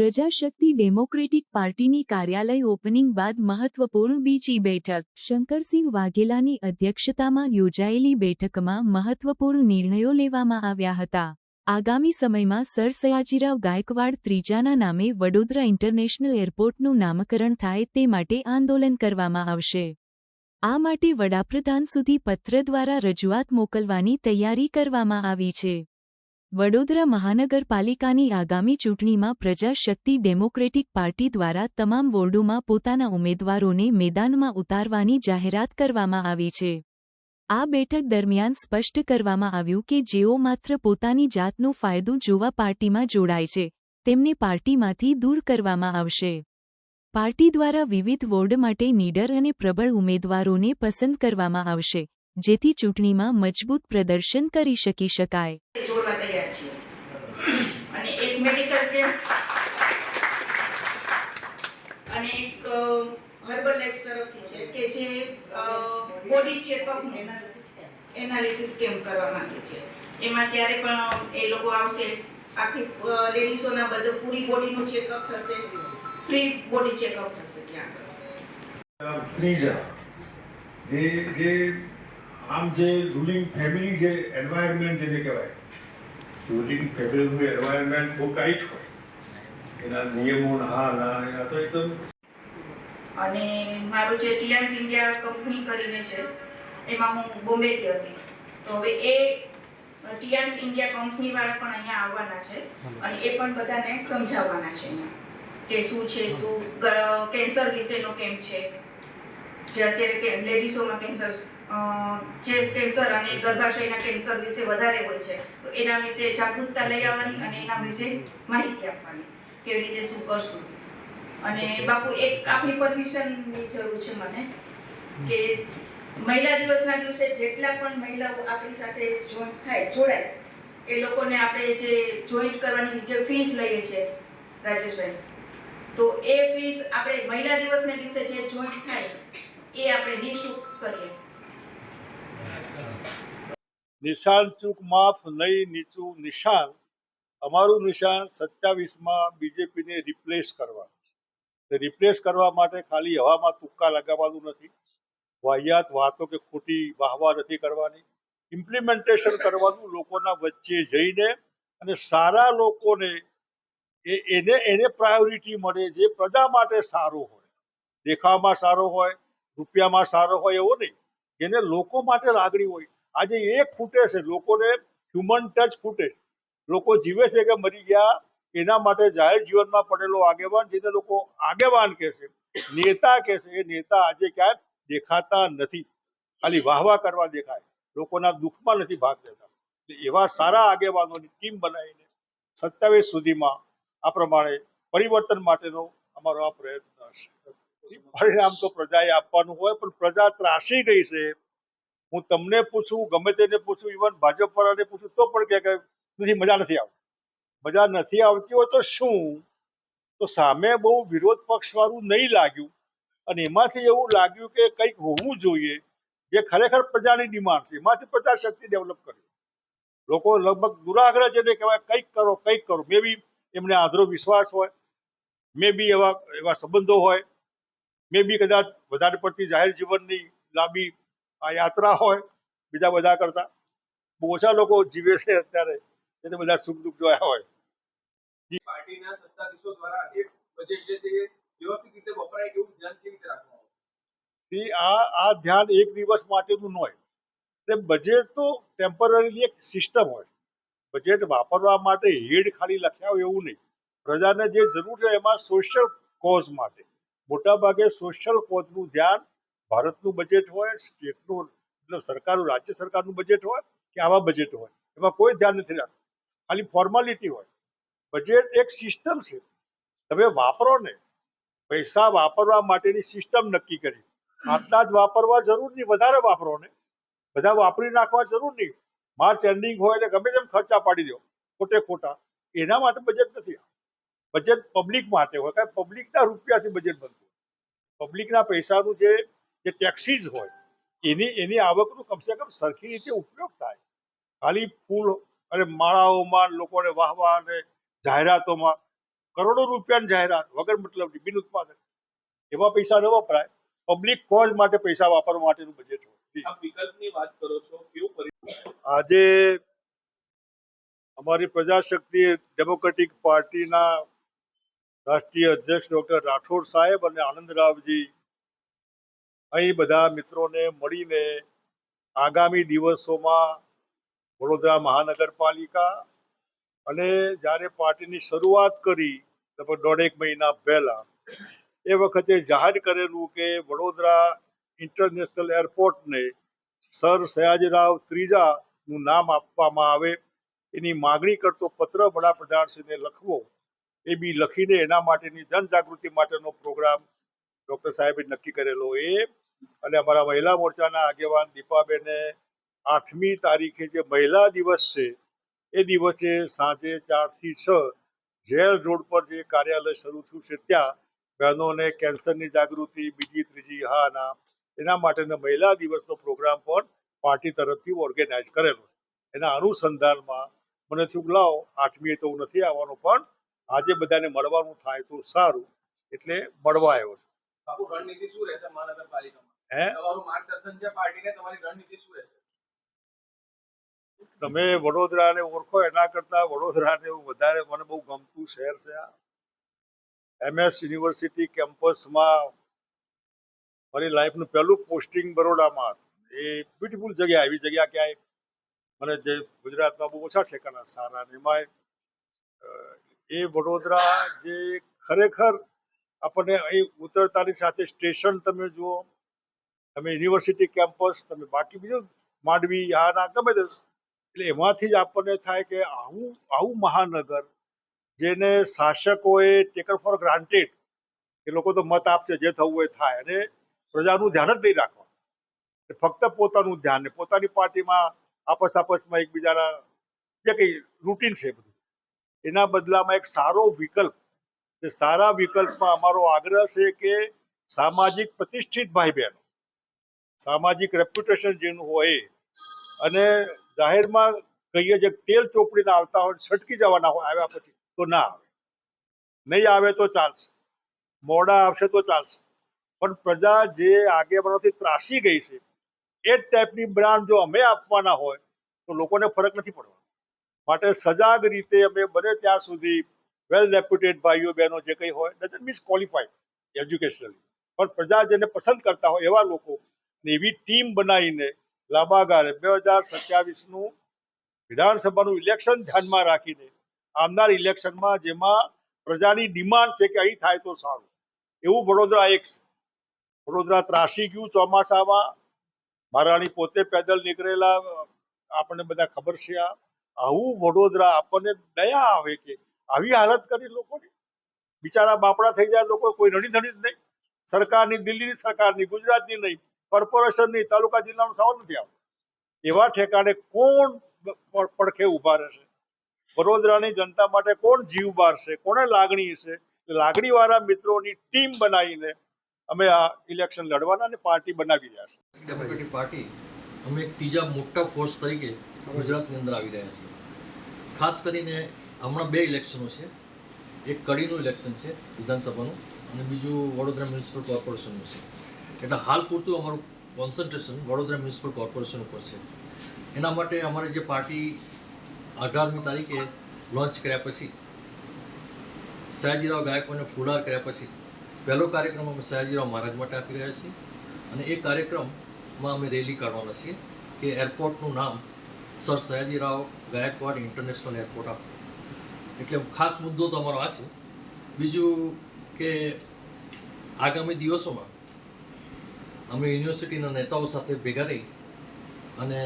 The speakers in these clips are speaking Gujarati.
પ્રજાશક્તિ ડેમોક્રેટિક પાર્ટીની કાર્યાલય ઓપનિંગ બાદ મહત્વપૂર્ણ બીજી બેઠક. શંકરસિંહ વાઘેલાની અધ્યક્ષતામાં યોજાયેલી બેઠકમાં મહત્વપૂર્ણ નિર્ણયો લેવામાં આવ્યા હતા. આગામી સમયમાં સર સયાજીરાવ ગાયકવાડ ત્રીજાના નામે વડોદરા ઇન્ટરનેશનલ એરપોર્ટનું નામકરણ થાય તે માટે આંદોલન કરવામાં આવશે. આ માટે વડાપ્રધાન સુધી પત્ર દ્વારા રજૂઆત મોકલવાની તૈયારી કરવામાં આવી છે. વડોદરા મહાનગરપાલિકાની આગામી ચૂંટણીમાં પ્રજાશક્તિ ડેમોક્રેટિક પાર્ટી દ્વારા તમામ વોર્ડોમાં પોતાના ઉમેદવારોને મેદાનમાં ઉતારવાની જાહેરાત કરવામાં આવી છે. આ બેઠક દરમિયાન સ્પષ્ટ કરવામાં આવ્યું કે જેઓ માત્ર પોતાની જાતનો ફાયદો જોવા પાર્ટીમાં જોડાય છે, તેમને પાર્ટીમાંથી દૂર કરવામાં આવશે. પાર્ટી દ્વારા વિવિધ વોર્ડ માટે નીડર અને પ્રબળ ઉમેદવારોને પસંદ કરવામાં આવશે, જેથી ચૂંટણીમાં મજબૂત પ્રદર્શન કરી શકી શકાય. તૈયાર છીએ. અને એક મેડિકલ કેમ્પ અને એક હર્બલ લેબ્સ તરફથી છે કે જે બોડી ચેકઅપ એનાલિસિસ કેમ્પ કરવા માંગે છે. એમાં ત્યારે પણ એ લોકો આવશે. આખી લેડીઝોના બધું પૂરી બોડીનું ચેકઅપ થશે. ફ્રી બોડી ચેકઅપ થશે ત્યાં ત્રીજા, જે જે, આમ જે રૂલિંગ ફેમિલી જે એન્વાયરમેન્ટ જેને કહેવાય રૂલિંગ ફેબ્રિકનું એન્વાયરમેન્ટ બહુ ટાઈટ હોય. એના નિયમો ના ના એના તો એકદમ અને મારું જે ટીઆન્સ ઇન્ડિયા કંપની કરીને છે, એમાં હું બોમ્બેથી હતી. તો હવે એ ટીઆન્સ ઇન્ડિયા કંપની વાળા પણ અહીંયા આવવાના છે અને એ પણ બધાને સમજાવવાના છે કે શું છે, શું કેન્સર વિશેનો કેમ્પ છે? જે અત્યારે લેડીઝોમાં કેન્સર ચેસ્ટ કેન્સર અને ગર્ભાશયના કેન્સર વિશે વધારે હોય છે તો એના વિશે જાગૃતતા લઈ આવવાની અને એના વિશે માહિતી આપવાની કેવી રીતે શું કરશું. અને બાપુ એક આપની પરમિશનની જરૂર છે મને કે મહિલા દિવસના દિવસે જેટલા પણ મહિલાઓ આપણી સાથે જોઈન્ટ થાય જોડાય એ લોકોને આપણે જે જોઈન્ટ કરવાની જે ફીસ લઈએ છીએ રાજેશભાઈ તો એ ફીસ આપણે મહિલા દિવસને દિવસે જે જોઈન્ટ થાય એ આપણે નિઃશુલ્ક કરીએ. નિશાન ચૂક માફ નહીં નીચું નિશાન. અમારું નિશાન સત્યાવીસમાં બીજેપીને રિપ્લેસ કરવા રિપ્લેસ કરવા માટે ખાલી હવામાં તુક્કા લગાવવાનું નથી. વાહિયાત વાતો કે ખોટી વાહવા નથી કરવાની. ઇમ્પ્લિમેન્ટેશન કરવાનું લોકોના વચ્ચે જઈને અને સારા લોકોને એ એને એને પ્રાયોરિટી મળે જે પ્રજા માટે સારું હોય. દેખાવમાં સારો હોય, રૂપિયામાં સારો હોય એવો નહીં. જેને લોકો માટે લાગણી હોય. આજે એ ખૂટે છે, લોકોને હ્યુમન ટચ ખૂટે. લોકો જીવે છે કે મરી ગયા, એના માટે જાહેર જીવનમાં પડેલો આગેવાન, જેને લોકો આગેવાન કહે છે, નેતા કહે છે, એ નેતા આજે ક્યાંય દેખાતા નથી. ખાલી વાહવા કરવા દેખાય. લોકોના દુઃખમાં નથી ભાગ લેતા. એવા સારા આગેવાનોની ટીમ બનાવીને સત્યાવીસ સુધીમાં આ પ્રમાણે પરિવર્તન માટેનો અમારો આ પ્રયત્ન હશે. પરિણામ તો પ્રજાએ આપવાનું હોય, પણ પ્રજા ત્રાસી ગઈ છે. હું તમને પૂછું, ગમે તેને પૂછું ઇવન ભાજપ વાળાને પૂછું, તો પણ કે નથી, મજા નથી આવતી. મજા નથી આવતી હોય તો શું? તો સામે બહુ વિરોધ પક્ષ વાળું નહીં લાગ્યું. અને એમાંથી એવું લાગ્યું કે કંઈક હોવું જોઈએ, જે ખરેખર પ્રજાની ડિમાન્ડ છે. એમાંથી પ્રજા શક્તિ ડેવલપ કરી. લોકો લગભગ દુરાગ્રહ જેને કહેવાય, કંઈક કરો કંઈક કરો. મે બી એમને આંધળો વિશ્વાસ હોય, મે બી એવા એવા સંબંધો હોય મે બી કદાચ વધારે પડતી જાહેર જીવનની લાંબી આ યાત્રા હોય બીજા બધા કરતા. બહુ ઓછા લોકો જીવે છે અત્યારે એને બધા સુખ દુઃખ જોયા હોય. પાર્ટીના સત્તાધીશો દ્વારા એ બજેટ જે છે વ્યવસ્થિત રીતે વપરાય એવું ધ્યાન કેવી રીતે રાખવામાં થી આ આ ધ્યાન એક દિવસ માટેનું ન હોય. એટલે બજેટ તો ટેમ્પરરીલી એક સિસ્ટમ હોય. બજેટ વાપરવા માટે હેડ ખાલી લખ્યા હોય એવું નહીં. પ્રજાને જે જરૂર છે એમાં સોશિયલ કોઝ માટે. મોટાભાગે સોશિયલ કોઝનું ધ્યાન ભારતનું બજેટ હોય સ્ટેટનું એટલે સરકારનું, રાજ્ય સરકારનું બજેટ હોય કે આવા બજેટ હોય. એમાં કોઈ ધ્યાન નથી રાખતું. ખાલી ફોર્માલિટી હોય. બજેટ એક સિસ્ટમ છે. તમે વાપરો ને, પૈસા વાપરવા માટેની સિસ્ટમ નક્કી કરી. આટલા જ વાપરવા જરૂર નહીં. વધારે વાપરો ને. બધા વાપરી નાખવા જરૂર નહીં. માર્ચ એન્ડિંગ હોય એટલે ગમે તેમ ખર્ચા પાડી દો. ખોટે ખોટા. એના માટે બજેટ નથી. બજેટ પબ્લિક માટે હોય કારણ પબ્લિકના રૂપિયાથી બજેટ બનતું પબ્લિકના પૈસાનું જે જે ટેક્સીસ હોય એની એની આવકનું કમસે કમ સરખી રીતે ઉપયોગ થાય. ખાલી ફૂલ અને માળાઓમાં લોકોને વાહવા અને જાહેરાતોમાં કરોડો રૂપિયાની જાહેરાત વગર મતલબની બિન ઉત્પાદન. એવા પૈસા ન વપરાય. પબ્લિક કોઝ માટે પૈસા વાપરવા માટેનું બજેટ હોય. વિકલ્પની વાત કરો છો કેવું આજે અમારી પ્રજાશક્તિ ડેમોક્રેટિક પાર્ટીના રાષ્ટ્રીય અધ્યક્ષ ડોક્ટર રાઠોડ સાહેબ અને આનંદરાવજી. અહીં બધા મિત્રોને મળીને આગામી દિવસોમાં વડોદરા મહાનગરપાલિકા અને જ્યારે પાર્ટીની શરૂઆત કરી, લગભગ દોઢેક મહિના પહેલા, એ વખતે જાહેર કરેલું કે વડોદરા ઇન્ટરનેશનલ એરપોર્ટને સર સયાજીરાવ ત્રીજાનું નામ આપવામાં આવે. એની માગણી કરતો પત્ર વડાપ્રધાનશ્રીને લખવો એ બી લખીને એના માટેની જનજાગૃતિ માટેનો પ્રોગ્રામ ડૉક્ટર સાહેબે નક્કી કરેલો એ. અને અમારા મહિલા મોરચાના આગેવાન દીપાબેને આઠમી તારીખે જે મહિલા દિવસ છે, એ દિવસે સાંજે ચારથી છ જેલ રોડ પર જે કાર્યાલય શરૂ થયું છે, ત્યાં બહેનોને કેન્સરની જાગૃતિ, બીજી, ત્રીજી, હા, ના, એના માટેનો મહિલા દિવસનો પ્રોગ્રામ પણ પાર્ટી તરફથી ઓર્ગેનાઇઝ કરેલો એના અનુસંધાનમાં મને થયું લાવો, આઠમીએ તો હું નથી આવવાનો, પણ આજે બધાને મળવાનું થાય તો સારું એટલે મળવા આવ્યો છું. બાપુ રણનીતિ શું રહેશે મહાનગરપાલિકામાં? હે? તમારું માર્ગદર્શન છે પાર્ટીને તમારી રણનીતિ શું રહેશે? તમે વડોદરાને ઓળખો એના કરતા વડોદરાને વધારે મને બહુ ગમતું શહેર છે આ. એમએસ યુનિવર્સિટી કેમ્પસમાં મારી લાઈફનું પહેલું પોસ્ટિંગ બરોડામાં એ બ્યુટીફુલ જગ્યા એવી જગ્યા ક્યાંય મને જે ગુજરાતમાં બહુ ઓછા ઠેકાણા સારા ને એમાં એ વડોદરા જે ખરેખર આપણને અહીં ઉતરતાની સાથે સ્ટેશન તમે જુઓ, તમે યુનિવર્સિટી કેમ્પસ, તમે બાકી બીજું માંડવી આ ના ગમે તે, એટલે એમાંથી જ આપણને થાય કે આવું આવું મહાનગર જેને શાસકોએ ટેકન ફોર ગ્રાન્ટેડ એ લોકો તો મત આપશે, જે થવું હોય થાય અને પ્રજાનું ધ્યાન જ નહીં રાખવા. એ ફક્ત પોતાનું ધ્યાન ને પોતાની પાર્ટીમાં આપસ આપસમાં એકબીજાના જે કંઈ રૂટીન છે બધું. એના બદલામાં એક સારો વિકલ્પ, એ સારા વિકલ્પમાં અમારો આગ્રહ છે કે સામાજિક પ્રતિષ્ઠિત ભાઈ બહેનો સામાજિક રેપ્યુટેશન જેનું હોય, અને જાહેરમાં કહીએ જે તેલ ચોપડીને આવતા હોય, છટકી જવાના હોય, આવ્યા પછી તો ના આવે. નહીં આવે તો ચાલશે. મોડા આવશે તો ચાલશે. પણ પ્રજા જે આગેવાનોથી ત્રાસી ગઈ છે, એ જ ટાઈપની બ્રાન્ડ જો અમે આપવાના હોય, તો લોકોને ફરક નથી પડવાનો. માટે સજાગ રીતે અમે બને ત્યાં સુધી વેલ રેપ્યુટેડ ભાઈઓ, બહેનો જે કંઈ હોય ડઝન્ટ મીન્સ ક્વોલિફાઈડ એજ્યુકેશનલી પણ પ્રજા જેને પસંદ કરતા હોય એવા લોકો એવી ટીમ બનાવીને લાંબા ગાળે બે હજાર સત્યાવીસનું વિધાનસભાનું ઇલેક્શન ધ્યાનમાં રાખીને આવનાર ઇલેક્શનમાં જેમાં પ્રજાની ડિમાન્ડ છે કે અહીં થાય તો સારું. એવું વડોદરા એક વડોદરા ત્રાસી ગયું ચોમાસામાં. મહારાણી પોતે પેદલ નીકળેલા, આપણને બધા ખબર છે આ. આવું વડોદરા આપણને દયા આવે કે આવી હાલત કરી લોકોની? બિચારા બાપડા થઈ જાય લોકો, કોઈ રડી ધડી જ નહીં. સરકારની દિલ્હીની સરકારની, ગુજરાતની નહીં. કોર્પોરેશનની, તાલુકા જિલ્લાનો સવાલ નથી આવતો. એવા ઠેકાણે કોણ પડખે ઊભા રહેશે? વડોદરાની જનતા માટે કોણ જીવ બારશે? કોને લાગણી છે લાગણી વાળા મિત્રોની ટીમ બનાવીને અમે આ ઇલેક્શન લડવાના અને પાર્ટી બનાવી રહ્યા છે પાર્ટી અમે ત્રીજા મોટા ફોર્સ તરીકે ગુજરાતની અંદર આવી રહ્યા છીએ ખાસ કરીને હમણાં બે ઇલેક્શનો છે. એક કડીનું ઇલેક્શન છે વિધાનસભાનું અને બીજું વડોદરા મ્યુનિસિપલ કોર્પોરેશનનું છે. એટલે હાલ પૂરતું અમારું કોન્સન્ટ્રેશન વડોદરા મ્યુનિસિપલ કોર્પોરેશન ઉપર છે. એના માટે અમારે જે પાર્ટી અઢારમી તારીખે લોન્ચ કર્યા પછી, સયાજીરાવ ગાયકવાડને ફુલાર કર્યા પછી, પહેલો કાર્યક્રમ અમે સયાજીરાવ મહારાજ માટે આપી રહ્યા છીએ. અને એ કાર્યક્રમમાં અમે રેલી કાઢવાના છીએ કે એરપોર્ટનું નામ sir Sayajirao Gaekwad international airport આપવું એટલે ખાસ મુદ્દો તમારો આ છે. બીજું કે આગામી દિવસોમાં અમે યુનિવર્સિટીના નેતાઓ સાથે ભેગા રહી અને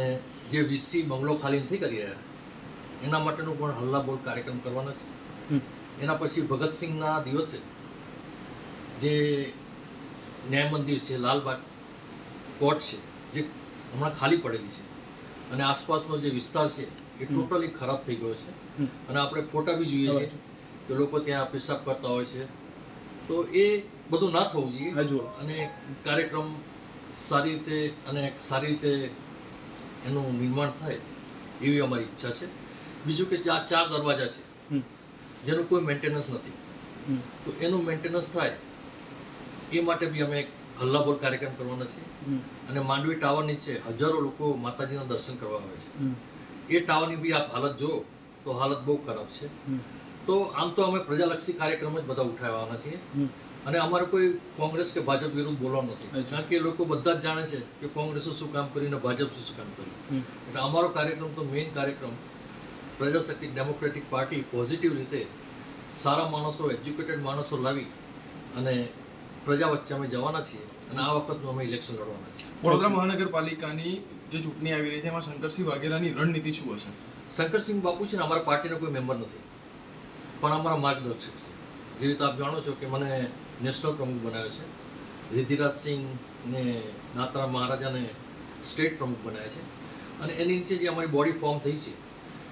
જે વીસી બંગલો ખાલી નથી કરી રહ્યા એના માટેનું પણ હલ્લાબોલ કાર્યક્રમ કરવાનો છે. એના પછી ભગતસિંહના દિવસે જે ન્યાય મંદિર છે લાલબાગ કોર્ટ છે જે હમણાં ખાલી પડેલી છે. અને આસપાસનો જે વિસ્તાર છે એ ટોટલી ખરાબ થઈ ગયો છે. અને આપણે ફોટા બી જોઈએ છીએ કે લોકો ત્યાં પેશાબ કરતા હોય છે. તો એ બધું ના થવું જોઈએ. અને કાર્યક્રમ સારી રીતે અને સારી રીતે એનું નિર્માણ થાય એવી અમારી ઈચ્છા છે. બીજું કે ચાર આ ચાર દરવાજા છે જેનું કોઈ મેન્ટેનન્સ નથી. તો એનું મેન્ટેનન્સ થાય એ માટે બી અમે હલ્લાબોલ કાર્યક્રમ કરવાના છે. અને માંડવી ટાવર નીચે હજારો લોકો માતાજીના દર્શન કરવા આવે છે. એ ટાવરની બી આપ હાલત જો તો હાલત બહુ ખરાબ છે. તો આમ તો અમે પ્રજાલક્ષી કાર્યક્રમ જ બધા ઉઠાવવાના છીએ. અને અમારે કોઈ કોંગ્રેસ કે ભાજપ વિરુદ્ધ બોલવાનું નથી. કારણ કે એ લોકો બધા જ જાણે છે કે કોંગ્રેસે શું કામ કર્યું ને ભાજપ શું કામ કર્યું. એટલે અમારો કાર્યક્રમ તો મેઇન કાર્યક્રમ પ્રજાશક્તિ ડેમોક્રેટિક પાર્ટી પોઝિટિવ રીતે સારા માણસો એજ્યુકેટેડ માણસો લાવી અને પ્રજા વચ્ચે અમે જવાના છીએ અને આ વખતનું અમે ઇલેક્શન લડવાના છીએ. વડોદરા મહાનગરપાલિકાની જે ચૂંટણી આવી રહી છે એમાં શંકરસિંહ વાઘેલાની રણનીતિ શું હશે? શંકરસિંહ બાપુ છે ને અમારા પાર્ટીનો કોઈ મેમ્બર નથી. પણ અમારા માર્ગદર્શક છે. જે રીતે આપ જાણો છો કે મને નેશનલ પ્રમુખ બનાવ્યો છે. રિધિરાજસિંહ ને નાતરા મહારાજાને સ્ટેટ પ્રમુખ બનાવ્યા છે. અને એની નીચે જે અમારી બોડી ફોર્મ થઈ છે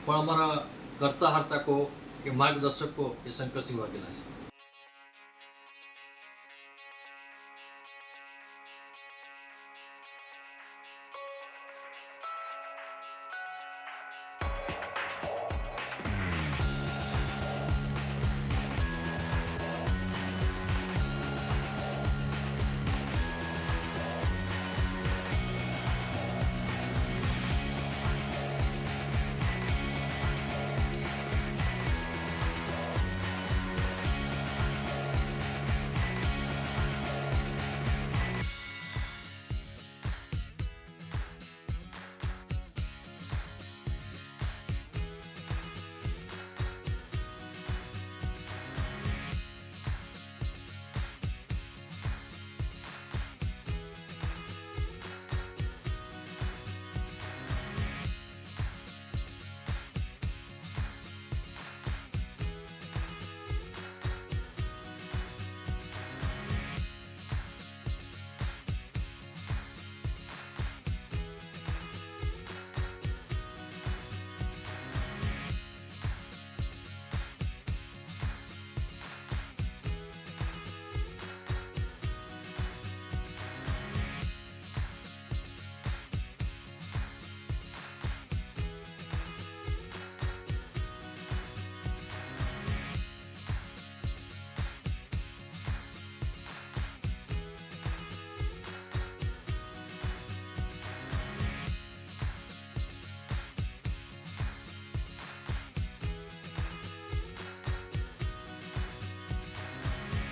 પણ અમારા કરતા કહો કે માર્ગદર્શકો એ શંકરસિંહ વાઘેલા છે.